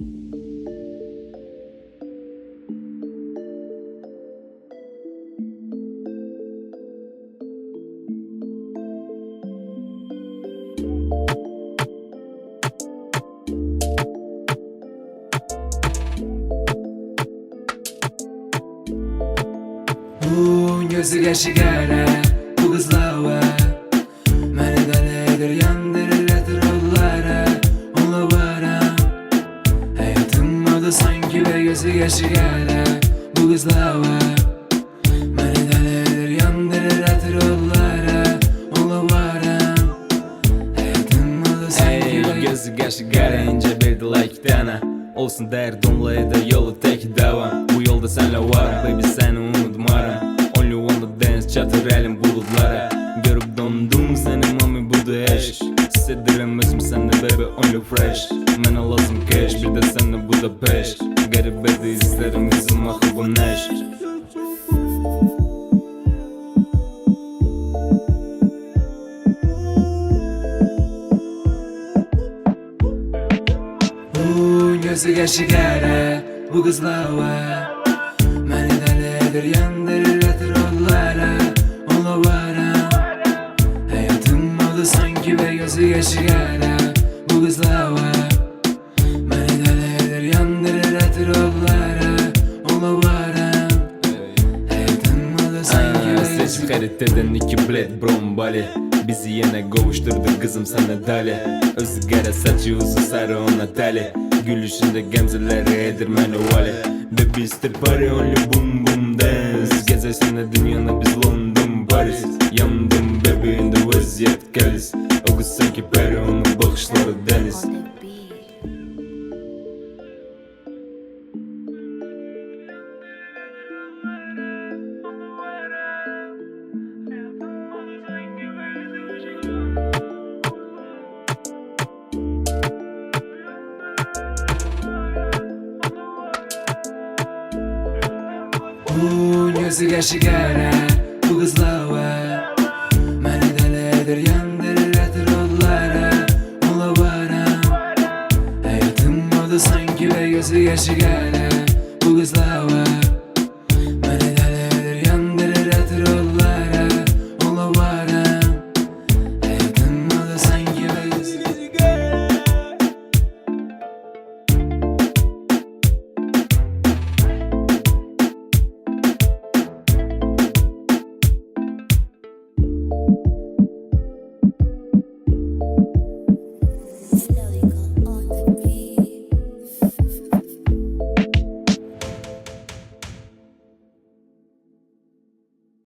Bu gözü geçigara bu kızlar var sanki ve gözü geçigara bu kızlar var Məni delidir yandırır etraflara Onunla varam Hayatım adı sanki Ey ve gözü qaşı qara incə verdi like dana Olsun dəyər donlaydı yolu tək davam Bu yolda sənlə varım baby səni unutmaram. Only wanna dance çatır əlim buludlara Görüb dondum səni mami budur eşk Hissedirəm özüm səndə baby only fresh. Mənə lazım cash bir də sənlə bu da peş Qəribədir istərim bizim axı bu Bu gözü geçigara bu kızlar var Məni delidir yandırır etraflara Onunla varam Hayatım oldu sanki ve gözü geçigara bu xəritədən iki bilet brombali. Bizi yenə qovuşdurdu qızım sənə dali Özü qara saçı uzun sarı ona tali Gülüşündə gəmzələri edir məni vali Baby istir party only boom boom dance. Gəzəsinə dünyana biz London Paris. Yandım baby indi vəziyyət gəliz O qız sanki pəri onun baxışları dəniz Bu gözü geçigara bu kızlar var Məni delidir yandırır etraflara Onunla varam Hayatım oldu sanki ve gözü geçigara bu kızlar var